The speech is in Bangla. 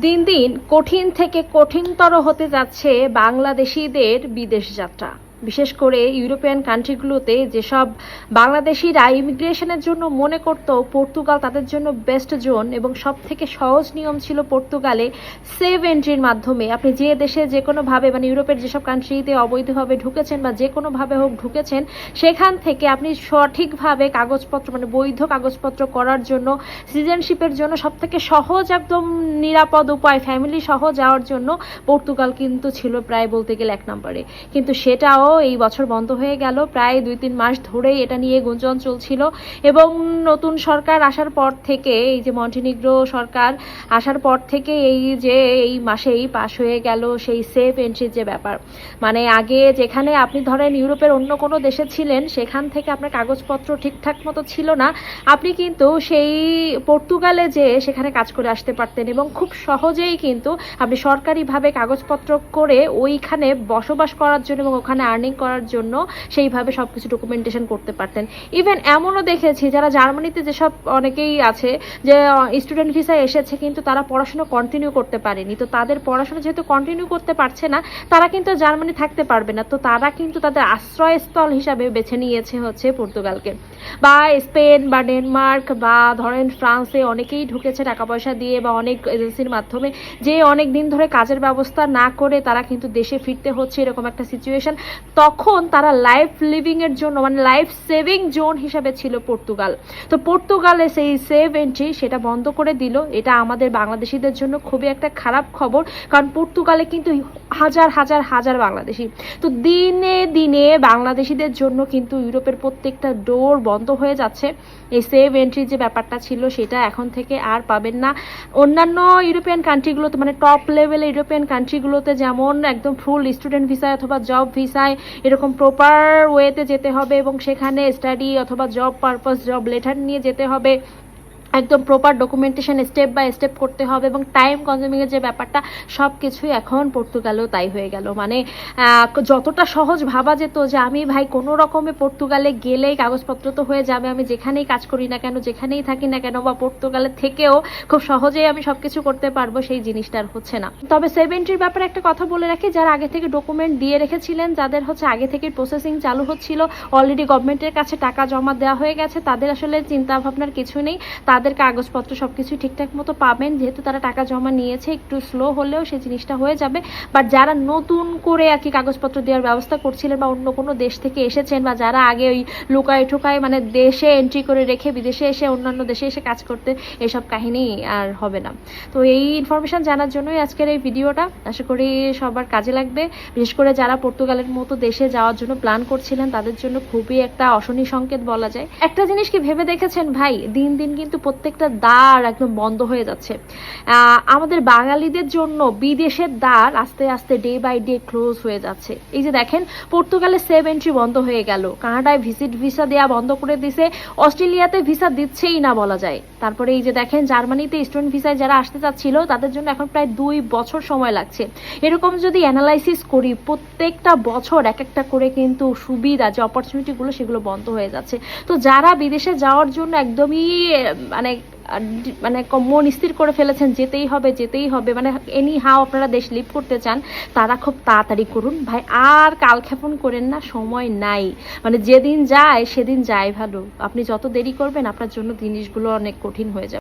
দিন দিন কঠিন থেকে কঠিনতর হতে যাচ্ছে বাংলাদেশিদের বিদেশ যাত্রা। বিশেষ করে ইউরোপিয়ান কান্ট্রিগুলোতে যেসব বাংলাদেশিরা ইমিগ্রেশনের জন্য মনে করত পর্তুগাল তাদের জন্য বেস্ট জোন এবং সব থেকে সহজ নিয়ম ছিল পর্তুগালে সেভ এন্ট্রির মাধ্যমে। আপনি যে দেশে যে কোনোভাবে মানে ইউরোপের যেসব কান্ট্রিতে অবৈধভাবে ঢুকেছেন বা যে কোনোভাবে হোক ঢুকেছেন, সেখান থেকে আপনি সঠিকভাবে কাগজপত্র মানে বৈধ কাগজপত্র করার জন্য, সিটিজেনশিপের জন্য সব থেকে সহজ, একদম নিরাপদ উপায়, ফ্যামিলি সহ যাওয়ার জন্য পর্তুগাল কিন্তু ছিল প্রায় বলতে গেলে এক নম্বরে। কিন্তু সেটাও এই বছর বন্ধ হয়ে গেল। প্রায় দুই তিন মাস ধরেই এটা নিয়ে গুঞ্জন চলছিল এবং নতুন সরকার আসার পর থেকে, এই যে মন্টিনিগ্রো সরকার আসার পর থেকে এই যে এই মাসেই পাশ হয়ে গেল সেই সেফ এন্ট্রির যে ব্যাপার। মানে আগে যেখানে আপনি ধরেন ইউরোপের অন্য কোনো দেশে ছিলেন, সেখান থেকে আপনার কাগজপত্র ঠিকঠাক মতো ছিল না। আপনি কিন্তু সেই পর্তুগালে যে সেখানে কাজ করে আসতে পারতেন এবং খুব সহজেই কিন্তু আপনি সরকারিভাবে কাগজপত্র করে ওইখানে বসবাস করার জন্য এবং ওখানে আর্নিং করার জন্য সেইভাবে সব কিছু ডকুমেন্টেশন করতে পারতেন। ইভেন এমনও দেখেছি যারা জার্মানিতে যেসব অনেকেই আছে যে স্টুডেন্ট ভিসায় এসেছে কিন্তু তারা পড়াশোনা কন্টিনিউ করতে পারেনি। তো তাদের পড়াশোনা যেহেতু কন্টিনিউ করতে পারছে না, তারা কিন্তু জার্মানি থাকতে পারবে না। তো তারা কিন্তু তাদের আশ্রয়স্থল হিসাবে বেছে নিয়েছে হচ্ছে পর্তুগালকে। বা স্পেন বা ডেনমার্ক বা ধরেন ফ্রান্সে অনেকেই ঢুকেছে টাকা পয়সা দিয়ে বা অনেক এজেন্সির মাধ্যমে। যে অনেক দিন ধরে কাজের ব্যবস্থা না করে তারা কিন্তু দেশে ফিরতে হচ্ছে এরকম একটা সিচুয়েশন তখন তারা লাইফ লিভিং এর জন্য মানে লাইফ সেভিং জোন হিসাবে ছিল পর্তুগাল। তো পর্তুগালে সেই সেভ এন্ট্রি সেটা বন্ধ করে দিল। এটা আমাদের বাংলাদেশিদের জন্য খুবই একটা খারাপ খবর, কারণ পর্তুগালে কিন্তু হাজার হাজার হাজার বাংলাদেশি। তো দিনে দিনে বাংলাদেশিদের জন্য কিন্তু ইউরোপের প্রত্যেকটা ডোর বন্ধ হয়ে যাচ্ছে। এই সেভ এন্ট্রির যে ব্যাপারটা ছিল সেটা এখন থেকে আর পাবেন না। অন্যান্য ইউরোপিয়ান কান্ট্রিগুলোতে মানে টপ লেভেল ইউরোপিয়ান কান্ট্রিগুলোতে যেমন একদম ফুল স্টুডেন্ট ভিসায় অথবা জব ভিসায় এরকম প্রপার ওয়েতে যেতে হবে এবং সেখানে স্টাডি অথবা জব পারপাস জব লেটার নিয়ে যেতে হবে। একদম proper documentation step by step করতে হবে এবং টাইম কনজিউমিং এর যে ব্যাপারটা সব কিছুই এখন পর্তুগালেও তাই হয়ে গেল। মানে যতটা সহজ ভাবা যেত যে আমি ভাই কোনো রকমে পর্তুগালে গেলেই কাগজপত্র তো হয়ে যাবে, আমি যেখানেই কাজ করি না কেন, যেখানেই থাকি না কেন বা পর্তুগালের থেকেও খুব সহজেই আমি সবকিছু করতে পারব, সেই জিনিসটা আর হচ্ছে না। তবে সেভেন্টির ব্যাপারে একটা কথা বলে রাখি, যারা আগে থেকে ডকুমেন্ট দিয়ে রেখেছিলেন, যাদের হচ্ছে আগে থেকে প্রসেসিং চালু হচ্ছিল অলরেডি গভর্নমেন্টের কাছে টাকা জমা দেওয়া হয়ে গেছে, তাদের আসলে চিন্তা ভাবনার কিছু নেই। তাদের কাগজপত্র সবকিছু ঠিকঠাক মতো পাবেন। যেহেতু তারা টাকা জমা নিয়েছে, একটু স্লো হলেও সেই জিনিসটা হয়ে যাবে। বাট যারা নতুন করে আর কি কাগজপত্র দেওয়ার ব্যবস্থা করছিলেন বা অন্য কোনো দেশ থেকে এসেছেন বা যারা আগে ওই লুকায় ঠুকায় মানে দেশে এন্ট্রি করে রেখে বিদেশে এসে অন্যান্য দেশে এসে কাজ করতে এসব কাহিনী আর হবে না। তো এই ইনফরমেশন জানার জন্যই আজকের এই ভিডিওটা। আশা করি সবার কাজে লাগবে। বিশেষ করে যারা পর্তুগালের মতো দেশে যাওয়ার জন্য প্ল্যান করছিলেন, তাদের জন্য খুবই একটা অশনি সংকেত বলা যায়। একটা জিনিস কি ভেবে দেখেছেন ভাই? দিন দিন কিন্তু প্রত্যেকটা দ্বার একদম বন্ধ হয়ে যাচ্ছে। আমাদের বাঙালিদের জন্য বিদেশের দ্বার আস্তে আস্তে ডে বাই ডে ক্লোজ হয়ে যাচ্ছে। এই যে দেখেন পর্তুগালে সেভ এন্ট্রি বন্ধ হয়ে গেল। কানাডায় ভিজিট ভিসা দেওয়া বন্ধ করে দিছে। অস্ট্রেলিয়াতে ভিসা দিচ্ছেই না বলা যায়। তারপরে এই যে দেখেন, জার্মানিতে স্টুডেন্ট ভিসায় যারা আসতে চাচ্ছিল, তাদের জন্য এখন প্রায় দুই বছর সময় লাগছে। এরকম যদি অ্যানালাইসিস করি, প্রত্যেকটা বছর এক একটা করে কিন্তু সুবিধা যে অপরচুনিটিগুলো সেগুলো বন্ধ হয়ে যাচ্ছে। তো যারা বিদেশে যাওয়ার জন্য একদমই মানে মানে মন স্থির করে ফেলেছেন, যেতেই হবে যেতেই হবে। মানে এনি হাও আপনারা দেশ লিভ করতে চান, তারা খুব তাড়াতাড়ি করুন। ভাই, আর কালক্ষেপণ করেন না, সময় নাই। মানে যেদিন যায়, সেদিন যায় ভালো। আপনি যত দেরি করবেন, আপনার জন্য জিনিসগুলো অনেক কঠিন হয়ে যাবে।